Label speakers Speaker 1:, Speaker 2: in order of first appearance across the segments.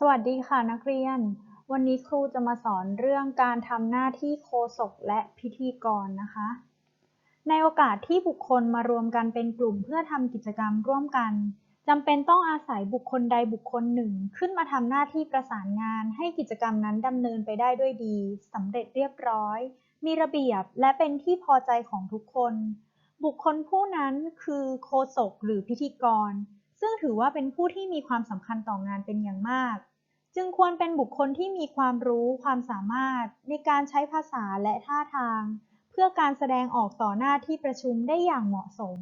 Speaker 1: สวัสดีค่ะนักเรียน วันนี้ครูจะมาสอนเรื่องการทำหน้าที่โฆษกและพิธีกรนะคะ ในโอกาสที่บุคคลมารวมกันเป็นกลุ่มเพื่อทำกิจกรรมร่วมกันจำเป็นต้องอาศัยบุคคลใดบุคคลหนึ่ง ขึ้นมาทำหน้าที่ประสานงานให้กิจกรรมนั้นดำเนินไปได้ด้วยดีสำเร็จเรียบร้อย มีระเบียบและเป็นที่พอใจของทุกคน บุคคลผู้นั้นคือโฆษกหรือพิธีกร ซึ่งถือว่าเป็นผู้ที่มีความสำคัญต่องานเป็นอย่างมาก จึงควรเป็นบุคคลที่มีความรู้ความสามารถในการใช้ภาษาและท่าทาง เพื่อการแสดงออกต่อหน้าที่ประชุมได้อย่างเหมาะสม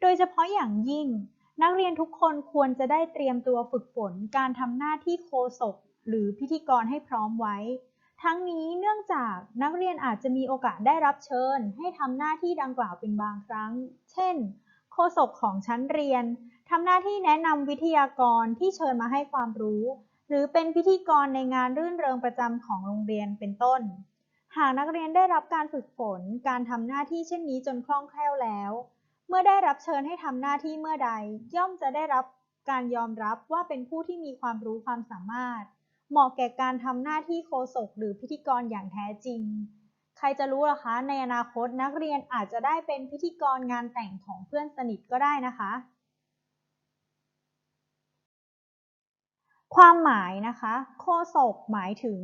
Speaker 1: โดยเฉพาะอย่างยิ่ง นักเรียนทุกคนควรจะได้เตรียมตัวฝึกฝนการทำหน้าที่โฆษกหรือพิธีกรให้พร้อมไว้ ทั้งนี้เนื่องจากนักเรียนอาจจะมีโอกาสได้รับเชิญ ให้ทำหน้าที่ดังกล่าวเป็นบางครั้ง เช่นโฆษกของชั้นเรียน ทำหน้าที่แนะนำวิทยากรที่เชิญมาให้ความรู้ หรือเป็นพิธีกรในงานรื่นเริงประจำของโรงเรียนเป็นต้น หากนักเรียนได้รับการฝึกฝนการทำหน้าที่เช่นนี้จนคล่องแคล่วแล้ว เมื่อได้รับเชิญให้ทำหน้าที่เมื่อใด ย่อมจะได้รับการยอมรับว่าเป็นผู้ที่มีความรู้ความสามารถ เหมาะแก่การทำหน้าที่โฆษกหรือพิธีกรอย่างแท้จริง ใครจะรู้ล่ะคะ ในอนาคตนักเรียนอาจจะได้เป็นพิธีกรงานแต่งของเพื่อนสนิทก็ได้นะคะ ความหมายนะคะ โฆษกหมายถึง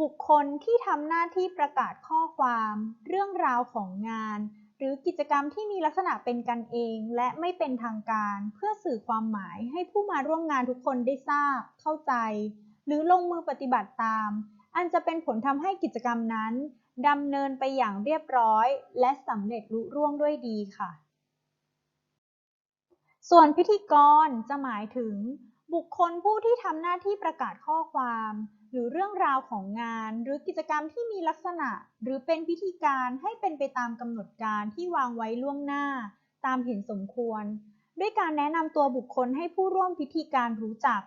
Speaker 1: บุคคลที่ทำหน้าที่ประกาศข้อความ เรื่องราวของงาน หรือกิจกรรมที่มีลักษณะเป็นกันเอง และไม่เป็นทางการ เพื่อสื่อความหมายให้ผู้มาร่วมงานทุกคนได้ทราบ เข้าใจ หรือลงมือปฏิบัติตาม อันจะเป็นผลทำให้กิจกรรมนั้นดำเนินไปอย่างเรียบร้อย และสำเร็จลุล่วงด้วยดีค่ะ ส่วนพิธีกรจะหมายถึง บุคคลผู้ที่ทำหน้าที่ประกาศข้อความ หรือเรื่องราวของงาน หรือกิจกรรมที่มีลักษณะ หรือเป็นพิธีการให้เป็นไปตามกำหนดการที่วางไว้ล่วงหน้า ตามเห็นสมควร ด้วยการแนะนำตัวบุคคลให้ผู้ร่วมพิธีการรู้จัก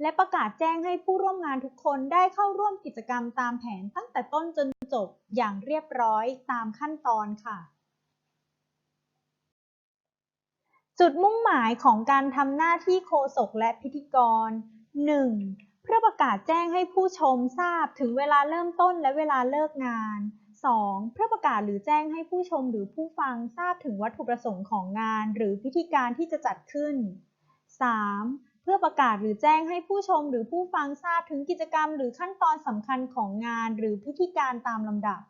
Speaker 1: และประกาศแจ้งให้ผู้ร่วมงานทุกคนได้เข้าร่วมกิจกรรมตามแผนตั้งแต่ต้นจนจบอย่างเรียบร้อยตามขั้นตอนค่ะ จุดมุ่งหมายของการทำหน้าที่โฆษกและพิธีกร 1. เพื่อประกาศแจ้งให้ผู้ชมทราบถึงเวลาเริ่มต้นและเวลาเลิกงาน 2. เพื่อประกาศหรือแจ้งให้ผู้ชมหรือผู้ฟังทราบถึงวัตถุประสงค์ของงาน หรือพิธีการที่จะจัดขึ้น 3. เพื่อประกาศหรือแจ้งให้ผู้ชมหรือผู้ฟังทราบถึงกิจกรรม หรือขั้นตอนสำคัญของงาน หรือพิธีการตามลำดับ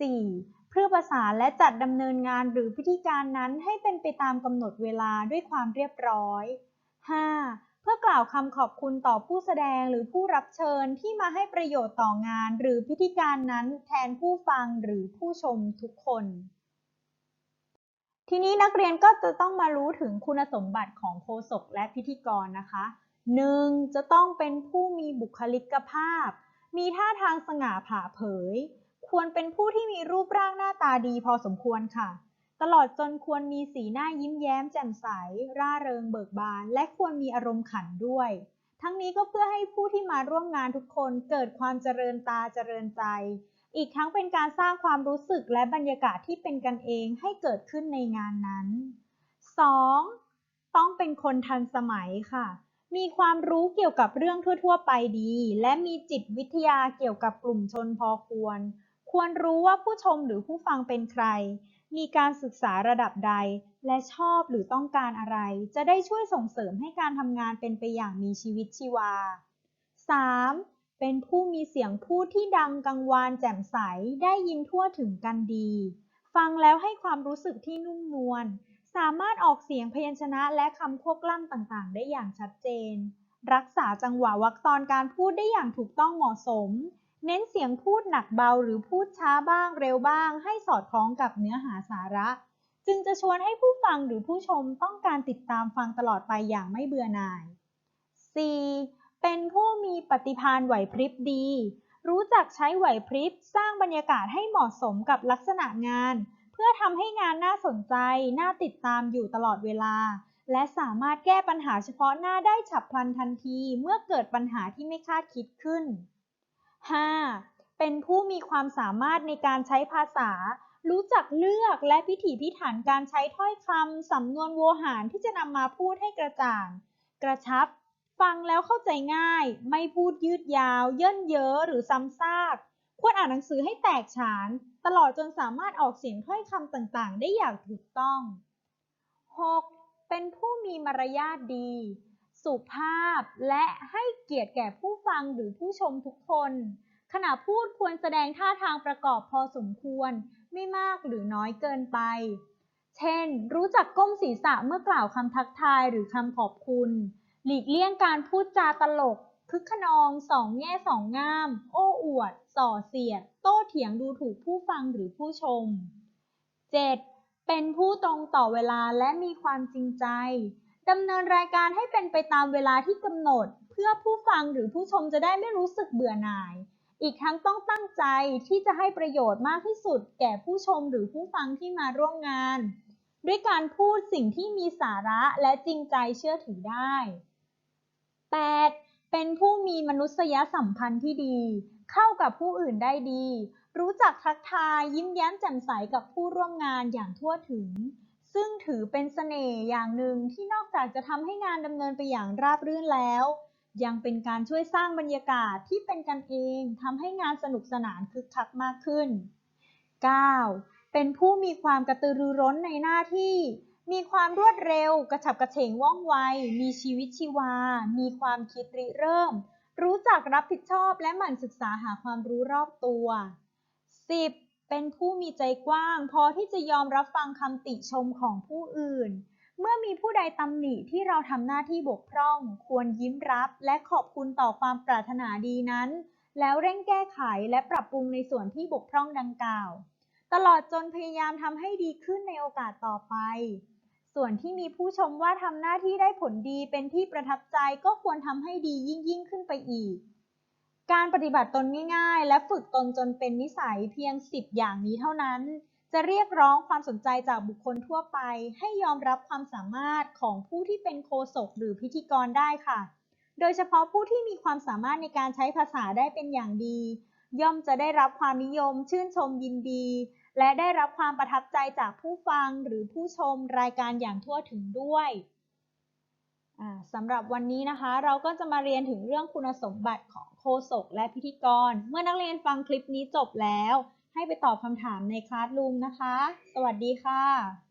Speaker 1: 4. เพื่อประสานและจัดดำเนินงานหรือพิธีการนั้นให้เป็นไปตามกำหนดเวลาด้วยความเรียบร้อย 5. เพื่อกล่าวคำขอบคุณต่อผู้แสดงหรือผู้รับเชิญที่มาให้ประโยชน์ต่องานหรือพิธีการนั้นแทนผู้ฟังหรือผู้ชมทุกคน ทีนี้นักเรียนก็จะต้องมารู้ถึงคุณสมบัติของโฆษกและพิธีกรนะคะ 1. จะต้องเป็นผู้มีบุคลิกภาพ มีท่าทางสง่าผ่าเผย ควรเป็นผู้ที่มีรูปร่างหน้าตาดีพอสมควรค่ะ ตลอดจนควรมีสีหน้ายิ้มแย้มแจ่มใส ร่าเริงเบิกบาน และควรมีอารมณ์ขันด้วย ทั้งนี้ก็เพื่อให้ผู้ที่มาร่วมงานทุกคนเกิดความเจริญตาเจริญใจ อีกทั้งเป็นการสร้างความรู้สึกและบรรยากาศที่เป็นกันเองให้เกิดขึ้นในงานนั้น 2. ต้องเป็นคนทันสมัยค่ะมีความรู้เกี่ยวกับเรื่องทั่ว ๆ ไปดี และมีจิตวิทยาเกี่ยวกับกลุ่มชนพอควร ควรรู้ว่าผู้ชมหรือผู้ฟังเป็นใคร มีการศึกษาระดับใด และชอบหรือต้องการอะไร จะได้ช่วยส่งเสริมให้การทำงานเป็นไปอย่างมีชีวิตชีวา 3. เป็นผู้มีเสียงพูดที่ดังกังวานแจ่มใส ได้ยินทั่วถึงกันดี ฟังแล้วให้ความรู้สึกที่นุ่มนวล สามารถออกเสียงพยัญชนะและคำควบกล้ำต่างๆ ได้อย่างชัดเจน รักษาจังหวะวรรคตอนการพูดได้อย่างถูกต้องเหมาะสม เน้นเสียงพูดหนักเบาหรือพูดช้าบ้างเร็วบ้าง ให้สอดคล้องกับเนื้อหาสาระ จึงจะชวนให้ผู้ฟังหรือผู้ชมต้องการติดตามฟังตลอดไปอย่างไม่เบื่อหน่าย 4. เป็นผู้มีปฏิภาณไหวพริบดี รู้จักใช้ไหวพริบสร้างบรรยากาศให้เหมาะสมกับลักษณะงาน เพื่อทำให้งานน่าสนใจ น่าติดตามอยู่ตลอดเวลา และสามารถแก้ปัญหาเฉพาะหน้าได้ฉับพลันทันที เมื่อเกิดปัญหาที่ไม่คาดคิดขึ้น 5. เป็นผู้มีความสามารถในการใช้ภาษา รู้จักเลือกและพิถีพิถันการใช้ถ้อยคำสำนวนโวหารที่จะนำมาพูดให้กระจ่าง กระชับ ฟังแล้วเข้าใจง่าย ไม่พูดยืดยาว เย่นเย้อหรือซ้ำซาก ควรอ่านหนังสือให้แตกฉาน ตลอดจนสามารถออกเสียงถ้อยคำต่างๆ ได้อย่างถูกต้อง 6. เป็นผู้มีมารยาทดี สุภาพ และให้เกียรติแก่ผู้ฟังหรือผู้ชมทุกคน ขณะพูดควรแสดงท่าทางประกอบพอสมควร ไม่มากหรือน้อยเกินไป เช่น รู้จักก้มศีรษะเมื่อกล่าวคำทักทายหรือคำขอบคุณ หลีกเลี่ยงการพูดจาตลก คึกขนองสองแง่สองงาม โอ้อวด ส่อเสียด โต้เถียงดูถูกผู้ฟังหรือผู้ชม 7. เป็นผู้ตรงต่อเวลาและมีความจริงใจ ดำเนินรายการให้เป็นไปตามเวลาที่กำหนด เพื่อผู้ฟังหรือผู้ชมจะได้ไม่รู้สึกเบื่อหน่าย อีกทั้งต้องตั้งใจที่จะให้ประโยชน์มากที่สุด แก่ผู้ชมหรือผู้ฟังที่มาร่วมงาน ด้วยการพูดสิ่งที่มีสาระและจริงใจเชื่อถือได้ 8. เป็นผู้มีมนุษยสัมพันธ์ที่ดี เข้ากับผู้อื่นได้ดี รู้จักทักทายยิ้มแย้มแจ่มใสกับผู้ร่วมงานอย่างทั่วถึง ซึ่งถือเป็นเสน่ห์อย่างหนึ่งที่นอกจากจะทำให้งานดำเนินไปอย่างราบรื่นแล้ว ยังเป็นการช่วยสร้างบรรยากาศที่เป็นกันเองทำให้งานสนุกสนานคึกคักมากขึ้น 9. เป็นผู้มีความกระตือรือร้นในหน้าที่ มีความรวดเร็ว กระฉับกระเฉงว่องไว มีชีวิตชีวา มีความคิดริเริ่ม รู้จักรับผิดชอบและหมั่นศึกษาหาความรู้รอบตัว 10. เป็นผู้มีใจกว้าง พอที่จะยอมรับฟังคำติชมของผู้อื่น เมื่อมีผู้ใดตำหนิที่เราทำหน้าที่บกพร่อง ควรยิ้มรับและขอบคุณต่อความปรารถนาดีนั้น แล้วเร่งแก้ไขและปรับปรุงในส่วนที่บกพร่องดังกล่าว ตลอดจนพยายามทำให้ดีขึ้นในโอกาสต่อไป ส่วนที่มีผู้ชมว่าทำหน้าที่ได้ผลดีเป็นที่ประทับใจก็ควรทำให้ดียิ่งยิ่งขึ้นไปอีก การปฏิบัติตนง่ายๆ และฝึกตนจนเป็นนิสัยเพียง 10 อย่างนี้เท่านั้น จะเรียกร้องความสนใจจากบุคคลทั่วไป ให้ยอมรับความสามารถของผู้ที่เป็นโฆษกหรือพิธีกรได้ค่ะ โดยเฉพาะผู้ที่มีความสามารถในการใช้ภาษาได้เป็นอย่างดี ย่อมจะได้รับความนิยม ชื่นชมยินดี และได้รับความประทับใจจากผู้ฟังหรือผู้ชมรายการอย่างทั่วถึงด้วย สำหรับวันนี้นะคะ เราก็จะมาเรียนถึงเรื่องคุณสมบัติของโฆษกและพิธีกร เมื่อนักเรียนฟังคลิปนี้จบแล้ว ให้ไปตอบคำถามในคลาสรูมนะคะ สวัสดีค่ะ